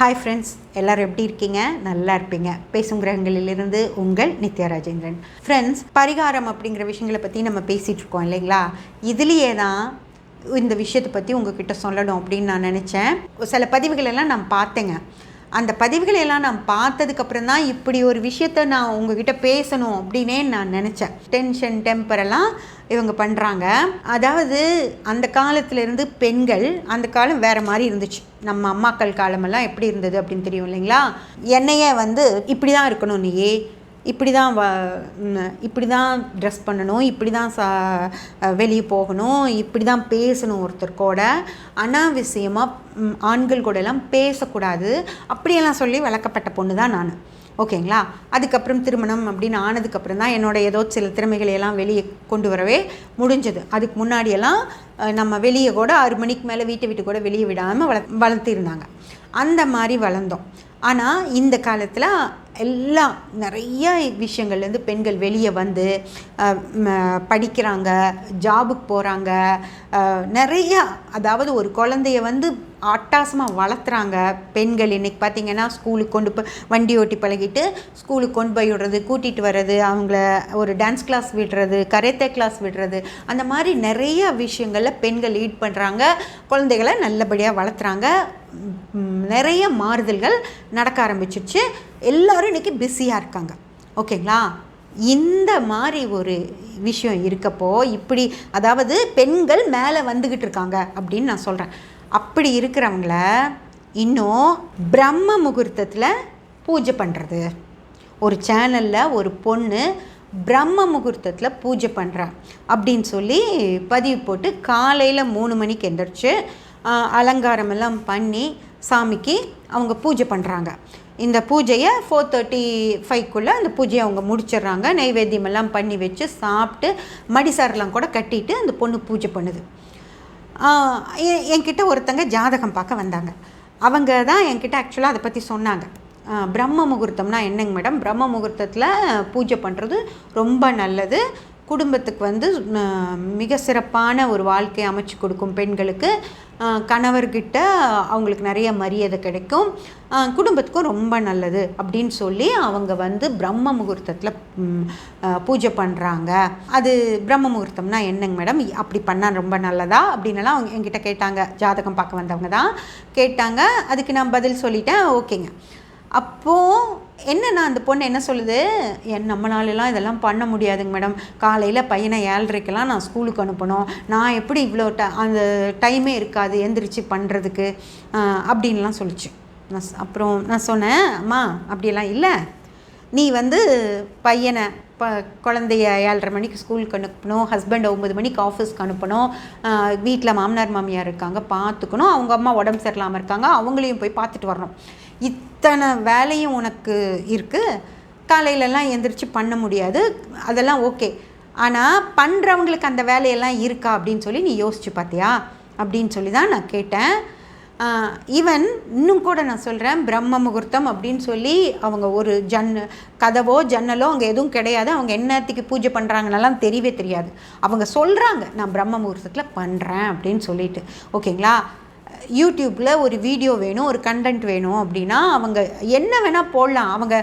Hi friends எல்லோரும் எப்படி இருக்கீங்க? நல்லா இருப்பீங்க. பேசும் கிரகங்களிலிருந்து உங்கள் நித்யா ராஜேந்திரன். ஃப்ரெண்ட்ஸ் பரிகாரம் அப்படிங்கிற விஷயங்களை பற்றி நம்ம பேசிகிட்டு இருக்கோம் இல்லைங்களா? இதுலேயே தான் இந்த விஷயத்தை பற்றி உங்ககிட்ட சொல்லணும் அப்படின்னு நான் நினச்சேன். சில பதிவுகளெல்லாம் நான் பார்த்தேங்க. அந்த பதிவுகளை எல்லாம் நான் பார்த்ததுக்கப்புறம் தான் இப்படி ஒரு விஷயத்த நான் உங்ககிட்ட பேசணும் அப்படின்னே நான் நினச்சேன். டென்ஷன் டெம்பரெல்லாம் இவங்க பண்ணுறாங்க அதாவது அந்த காலத்துலேருந்து பெண்கள் அந்த காலம் வேறு மாதிரி இருந்துச்சு. நம்ம அம்மாக்கள் காலமெல்லாம் எப்படி இருந்தது அப்படின்னு தெரியும் இல்லைங்களா? என்னையே வந்து இப்படி தான் இருக்கணும் நீயே. இப்படி தான் வ இப்படி தான் ட்ரெஸ் பண்ணணும். இப்படி தான் சா வெளியே போகணும். இப்படி தான் பேசணும் ஒருத்தர் கூட. அனாவசியமாக ஆண்கள் கூடலாம் பேசக்கூடாது. அப்படியெல்லாம் சொல்லி வளர்க்கப்பட்ட பொண்ணு தான் நான். ஓகேங்களா? அதுக்கப்புறம் திருமணம் அப்படின்னு ஆனதுக்கப்புறம் தான் என்னோட ஏதோ சில திறமைகளை எல்லாம் வெளியே கொண்டு வரவே முடிஞ்சது. அதுக்கு முன்னாடியெல்லாம் நம்ம வெளியே கூட ஆறு மணிக்கு மேலே வீட்டை விட்டு கூட வெளியே விடாமல் வள வளர்த்திருந்தாங்க. அந்த மாதிரி வளர்ந்தோம். ஆனால் இந்த காலத்தில் எல்லாம் நிறைய விஷயங்கள்லேருந்து பெண்கள் வெளியே வந்து படிக்கிறாங்க ஜாபுக்கு போகிறாங்க நிறையா அதாவது ஒரு குழந்தைய வந்து அட்டாசமாக வளர்த்துறாங்க பெண்கள். இன்றைக்கி பார்த்தீங்கன்னா ஸ்கூலுக்கு கொண்டு போய் வண்டி ஓட்டி பழகிட்டு ஸ்கூலுக்கு கொண்டு போய் விடுறது கூட்டிகிட்டு வர்றது அவங்கள ஒரு டான்ஸ் கிளாஸ் விடுறது கரேத்தே கிளாஸ் விடுறது அந்த மாதிரி நிறைய விஷயங்களில் பெண்கள் லீட் பண்ணுறாங்க குழந்தைகளை நல்லபடியாக வளர்த்துறாங்க. நிறைய மாறுதல்கள் நடக்க ஆரம்பிச்சிருச்சு. எல்லோரும் இன்றைக்கி பிஸியாக இருக்காங்க. ஓகேங்களா? இந்த மாதிரி ஒரு விஷயம் இருக்கப்போ இப்படி அதாவது பெண்கள் மேலே வந்துக்கிட்டு இருக்காங்க அப்படின்னு நான் சொல்கிறேன் அப்படி இருக்கிறவங்கள இன்னும் பிரம்ம முகூர்த்தத்தில் பூஜை பண்ணுறது ஒரு சேனலில் ஒரு பொண்ணு பிரம்ம முகூர்த்தத்தில் பூஜை பண்ணுறேன் அப்படின்னு சொல்லி பதிவு போட்டு காலையில் மூணு மணிக்கு எந்திரிச்சு அலங்காரமெல்லாம் பண்ணி சாமிக்கு அவங்க பூஜை பண்ணுறாங்க இந்த பூஜையை ஃபோர் தேர்ட்டி ஃபைவ்க்குள்ளே அந்த பூஜையை அவங்க முடிச்சிடுறாங்க. நெய்வேத்தியமெல்லாம் பண்ணி வச்சு சாப்பிட்டு மடிசாரெலாம் கூட கட்டிட்டு அந்த பொண்ணு பூஜை பண்ணுது. என்கிட்ட ஒருத்தங்க ஜாதகம் பார்க்க வந்தாங்க. அவங்க தான் என்கிட்ட ஆக்சுவலாக அதை பற்றி சொன்னாங்க. பிரம்ம முகூர்த்தம்னா என்னங்க மேடம் பிரம்ம முகூர்த்தத்தில் பூஜை பண்ணுறது ரொம்ப நல்லது. குடும்பத்துக்கு வந்து மிக சிறப்பான ஒரு வாழ்க்கை அமைச்சு கொடுக்கும் பெண்களுக்கு. கணவர்கிட்ட அவங்களுக்கு நிறைய மரியாதை கிடைக்கும். குடும்பத்துக்கும் ரொம்ப நல்லது அப்படின்னு சொல்லி அவங்க வந்து பிரம்ம முகூர்த்தத்தில் பூஜை பண்ணுறாங்க அது பிரம்ம முகூர்த்தம்னா என்னங்க மேடம்? அப்படி பண்ணால் ரொம்ப நல்லதா? அப்படின்னுலாம் அவங்க என்கிட்ட கேட்டாங்க. ஜாதகம் பார்க்க வந்தவங்க தான் கேட்டாங்க. அதுக்கு நான் பதில் சொல்லிட்டேன். ஓகேங்க. அப்போது என்னென்னா அந்த பொண்ணு என்ன சொல்லுது? என் நம்மளாலெல்லாம் இதெல்லாம் பண்ண முடியாதுங்க மேடம். காலையில் பையனை ஏழரைக்கெல்லாம் நான் ஸ்கூலுக்கு அனுப்பணும். நான் எப்படி இவ்வளோ ட அந்த டைமே இருக்காது எந்திரிச்சு பண்ணுறதுக்கு அப்படின்லாம் சொல்லிச்சு. நான் அப்புறம் நான் சொன்னேன் அம்மா அப்படியெல்லாம் இல்லை. நீ வந்து பையனை ப குழந்தைய ஏழரை மணிக்கு ஸ்கூலுக்கு அனுப்பணும். ஹஸ்பண்ட் ஒம்பது மணிக்கு ஆஃபீஸ்க்கு அனுப்பணும். வீட்டில் மாமனார் மாமியார் இருக்காங்க பார்த்துக்கணும் அவங்க அம்மா உடம்பு சரியில்லாமல் இருக்காங்க. அவங்களையும் போய் பார்த்துட்டு வரணும். இத்தனை வேலையும் உனக்கு இருக்குது காலையிலலாம் எந்திரிச்சு பண்ண முடியாது. அதெல்லாம் ஓகே. ஆனால் பண்ணுறவங்களுக்கு அந்த வேலையெல்லாம் இருக்கா அப்படின்னு சொல்லி நீ யோசிச்சு பார்த்தியா? அப்படின்னு சொல்லி தான் நான் கேட்டேன். ஈவன் இன்னும் கூட நான் சொல்கிறேன் பிரம்ம முகூர்த்தம் அப்படின்னு சொல்லி அவங்க ஒரு ஜன் கதவோ ஜன்னலோ அங்கே எதுவும் கிடையாது. அவங்க என்னத்துக்கு பூஜை பண்ணுறாங்கன்னெல்லாம் தெரியவே தெரியாது. அவங்க சொல்கிறாங்க நான் பிரம்ம முகூர்த்தத்தில் பண்ணுறேன் அப்படின்னு சொல்லிட்டு. ஓகேங்களா? யூடியூப்பில் ஒரு வீடியோ வேணும் ஒரு கண்டென்ட் வேணும் அப்படின்னா அவங்க என்ன வேணால் போடலாம். அவங்க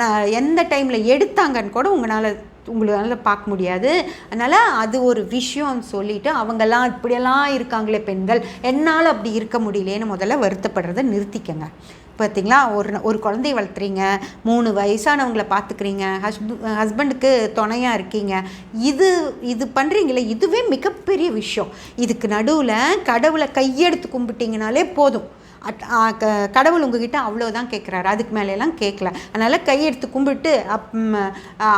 நான் எந்த டைமில் எடுத்தாங்கன்னு கூட உங்களால் உங்களால் பார்க்க முடியாது. அதனால் அது ஒரு விஷயம்னு சொல்லிவிட்டு அவங்கெல்லாம் இப்படியெல்லாம் இருக்காங்களே பெண்கள் என்னால் அப்படி இருக்க முடியலேன்னு முதல்ல வருத்தப்படுறதை நிறுத்திக்கங்க. பார்த்தீங்களா ஒரு ஒரு குழந்தைய வளர்த்துறீங்க மூணு வயசானவங்கள பார்த்துக்கிறீங்க ஹஸ்ப ஹஸ்பண்டுக்கு துணையாக இருக்கீங்க. இது இது பண்ணுறீங்களே இதுவே மிகப்பெரிய விஷயம். இதுக்கு நடுவில் கடவுளை கையெடுத்து கும்பிட்டீங்கனாலே போதும். அட் க கடவுள் உங்ககிட்ட அவ்வளோதான் கேட்குறாரு அதுக்கு மேலெல்லாம் கேட்கல அதனால் கையெடுத்து கும்பிட்டு அப்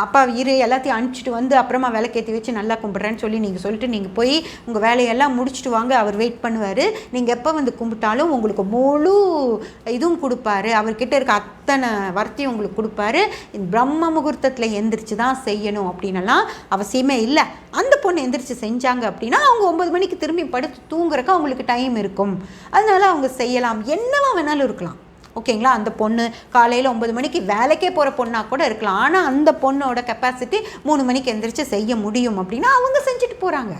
அப்பா இரு எல்லாத்தையும் அனுப்பிச்சிட்டு வந்து அப்புறமா விளக்கேற்றி வச்சு நல்லா கும்பிட்றேன்னு சொல்லி நீங்கள் சொல்லிட்டு நீங்கள் போய் உங்கள் வேலையெல்லாம் முடிச்சுட்டு வாங்க. அவர் வெயிட் பண்ணுவார். நீங்கள் எப்போ வந்து கும்பிட்டாலும் உங்களுக்கு முழு இதுவும் கொடுப்பாரு. அவர்கிட்ட இருக்க அத்தனை வரத்தையும் உங்களுக்கு கொடுப்பாரு. பிரம்ம முகூர்த்தத்தில் எந்திரிச்சு தான் செய்யணும் அப்படின்னலாம் அவசியமே இல்லை. அந்த பொண்ணு எந்திரிச்சு செஞ்சாங்க அப்படின்னா அவங்க ஒம்பது மணிக்கு திரும்பி படுத்து தூங்குறக்க அவங்களுக்கு டைம் இருக்கும். அதனால அவங்க செய்யலாம். என்னவா வேணாலும் இருக்கலாம். ஓகேங்களா? அந்த பொண்ணு காலையில் ஒம்பது மணிக்கு வேலைக்கே போகிற பொண்ணாக கூட இருக்கலாம். ஆனால் அந்த பொண்ணோட கெப்பாசிட்டி மூணு மணிக்கு எந்திரிச்சு செய்ய முடியும் அப்படின்னா அவங்க செஞ்சுட்டு போகிறாங்க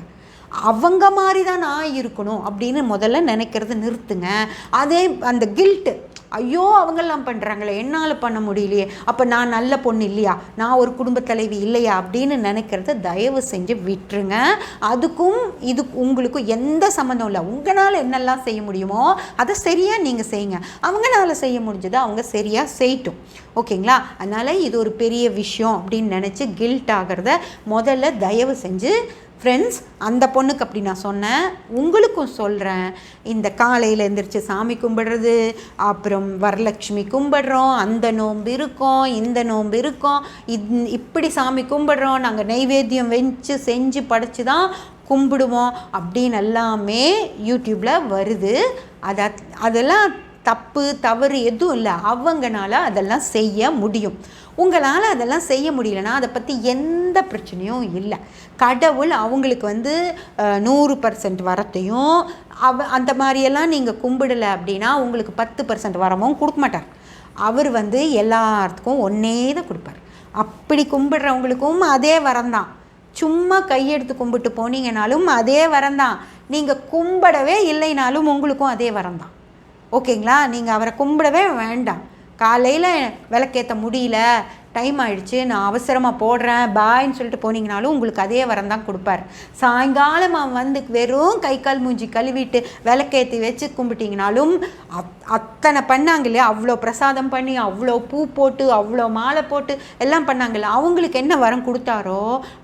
அவங்க மாதிரி தான் நான் இருக்கணும் அப்படின்னு முதல்ல நினைக்கிறது நிறுத்துங்க. அதே அந்த கில்ட்டு ஐயோ அவங்கெல்லாம் பண்ணுறாங்களே என்னால் பண்ண முடியலையே. அப்போ நான் நல்ல பொண்ணு இல்லையா? நான் ஒரு குடும்ப தலைவி இல்லையா? அப்படின்னு நினைக்கிறத தயவு செஞ்சு விட்டுருங்க. அதுக்கும் இது உங்களுக்கும் எந்த சம்மந்தம் இல்லை. உங்களால் என்னெல்லாம் செய்ய முடியுமோ அதை சரியாக நீங்கள் செய்யுங்க. அவங்களால செய்ய முடிஞ்சதை அவங்க சரியாக செய்யட்டும். ஓகேங்களா? அதனால் இது ஒரு பெரிய விஷயம் அப்படின்னு நினச்சி கில்ட் ஆகிறத முதல்ல தயவு செஞ்சு ஃப்ரெண்ட்ஸ் அந்த பொண்ணுக்கு அப்படி நான் சொன்னேன். உங்களுக்கும் சொல்கிறேன் இந்த காலையில் எந்திரிச்சு சாமி கும்பிடுறது அப்புறம் வரலட்சுமி கும்பிடுறோம் அந்த நோன்பு இருக்கோம் இந்த நோன்பு இருக்கோம். இத் இப்படி சாமி கும்பிடுறோம். நாங்கள் நைவேத்தியம் வெஞ்சு செஞ்சு படைச்சு தான் கும்பிடுவோம் அப்படின்னு எல்லாமே யூடியூப்பில் வருது. அதை அதெல்லாம் தப்பு தவறு எதுவும் இல்லை. அவங்கனால அதெல்லாம் செய்ய முடியும். உங்களால் அதெல்லாம் செய்ய முடியலன்னா அதை பற்றி எந்த பிரச்சனையும் இல்லை. கடவுள் அவங்களுக்கு வந்து நூறு பர்சன்ட் வரத்தையும் அவ அந்த மாதிரியெல்லாம் நீங்கள் கும்பிடலை அப்படின்னா உங்களுக்கு பத்து பர்சன்ட் வரமும் கொடுக்க மாட்டார். அவர் வந்து எல்லாத்துக்கும் ஒன்றே தான் கொடுப்பார். அப்படி கும்பிடுறவங்களுக்கும் அதே வரம்தான். சும்மா கையெடுத்து கும்பிட்டு போனீங்கனாலும் அதே வரம்தான். நீங்கள் கும்பிடவே இல்லைனாலும் உங்களுக்கும் அதே வரம்தான். ஓகேங்களா? நீங்கள் அவரை கும்பிடவே வேண்டாம். காலையில் விளக்கேற்ற முடியல. டைம் ஆயிடுச்சு நான் அவசரமாக போடுறேன் பாய்ன்னு சொல்லிட்டு போனீங்கனாலும் உங்களுக்கு அதே வரம் தான் கொடுப்பார். அவன் வந்து வெறும் கை கால் மூஞ்சி கழுவிட்டு விளக்கேற்றி வச்சு கும்பிட்டிங்கனாலும் அப் அத்தனை பண்ணாங்க இல்லையா அவ்வளோ பிரசாதம் பண்ணி அவ்வளோ பூ போட்டு அவ்வளோ மாலை போட்டு எல்லாம் பண்ணாங்கல்ல. அவங்களுக்கு என்ன வரம் கொடுத்தாரோ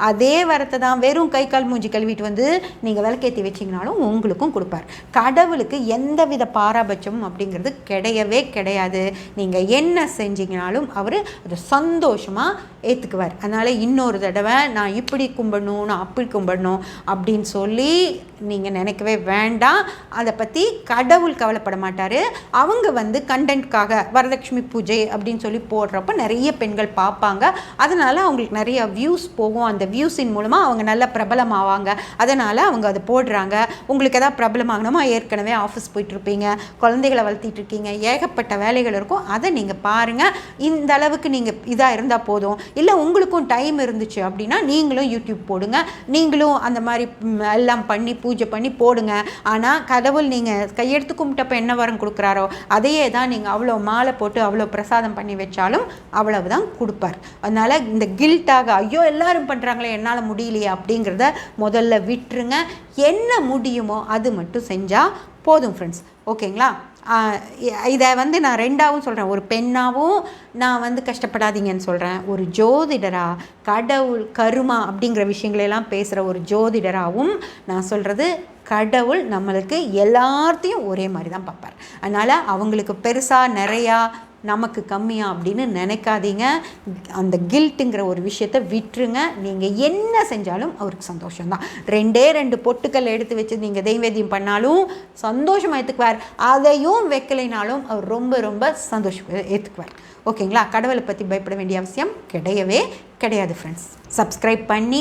அதே வரத்தை தான் வெறும் கை கால் மூஞ்சி கழுவிட்டு வந்து நீங்கள் விளக்கேற்றி வச்சிங்கனாலும் உங்களுக்கும் கொடுப்பார். கடவுளுக்கு எந்த வித பாராபட்சமும் அப்படிங்கிறது கிடையவே கிடையாது. நீங்கள் என்ன செஞ்சீங்கனாலும் அவர் அதை சந்தோஷமாக ஏற்றுக்குவார் அதனால் இன்னொரு தடவை நான் இப்படி கும்பிடணும் நான் அப்படி கும்பிடணும் அப்படின்னு சொல்லி நீங்கள் நினைக்கவே வேண்டாம். அதை பற்றி கடவுள் கவலைப்பட மாட்டார். அவங்க வந்து கண்டென்ட்காக வரலட்சுமி பூஜை அப்படின்னு சொல்லி போடுறப்ப நிறைய பெண்கள் பார்ப்பாங்க. அதனால் அவங்களுக்கு நிறைய வியூஸ் போகும். அந்த வியூஸின் மூலமாக அவங்க நல்ல பிரபலமாவாங்க. அதனால் அவங்க அதை போடுறாங்க. உங்களுக்கு எதாவது பிரபலமாகணுமா ஏற்கனவே ஆஃபீஸ் போயிட்டுருப்பீங்க குழந்தைகளை வளர்த்திட்டு இருக்கீங்க. ஏகப்பட்ட வேலைகள் இருக்கும். அதை நீங்கள் பாருங்கள் இந்த அளவுக்கு நீங்கள் இதாக இருந்தால் போதும். இல்லை உங்களுக்கும் டைம் இருந்துச்சு அப்படின்னா நீங்களும் யூடியூப் போடுங்க. நீங்களும் அந்த மாதிரி எல்லாம் பண்ணி பூஜை பண்ணி போடுங்க. ஆனால் கடவுள் நீங்கள் கையெடுத்து கும்பிட்டப்ப என்ன வரம் கொடுக்குறாரோ அதையே தான் நீங்கள் அவ்வளோ மாலை போட்டு அவ்வளோ பிரசாதம் பண்ணி வச்சாலும் அவ்வளவு தான் கொடுப்பார். அதனால் இந்த கில்ட்டாக ஐயோ எல்லாரும் பண்ணுறாங்களே என்னால் முடியலையே அப்படிங்கிறத முதல்ல விட்டுருங்க. என்ன முடியுமோ அது மட்டும் செஞ்சால் போதும் ஃப்ரெண்ட்ஸ் ஓகேங்களா? இதை வந்து நான் ரெண்டாவும் சொல்கிறேன் ஒரு பெண்ணாகவும் நான் வந்து கஷ்டப்படாதீங்கன்னு சொல்கிறேன் ஒரு ஜோதிடரா கடவுள் கருமா அப்படிங்கிற விஷயங்களெல்லாம் பேசுகிற ஒரு ஜோதிடராகவும் நான் சொல்கிறது கடவுள் நம்மளுக்கு எல்லாத்தையும் ஒரே மாதிரி தான் பார்ப்பார். அதனால் அவங்களுக்கு பெருசாக நிறையா நமக்கு கம்மியா அப்படின்னு நினைக்காதீங்க. அந்த கில்ட்டுங்கிற ஒரு விஷயத்த விட்டுருங்க. நீங்கள் என்ன செஞ்சாலும் அவருக்கு சந்தோஷம்தான் ரெண்டே ரெண்டு பொட்டுக்கள் எடுத்து வச்சு நீங்கள் தெய்வேத்தியம் பண்ணாலும் சந்தோஷமாக ஏற்றுக்குவார் அதையும் வைக்கலைனாலும் அவர் ரொம்ப ரொம்ப சந்தோஷம் ஏற்றுக்குவார் ஓகேங்களா? கடவுளை பற்றி பயப்பட வேண்டிய அவசியம் கிடையவே கிடையாது ஃப்ரெண்ட்ஸ் சப்ஸ்கிரைப் பண்ணி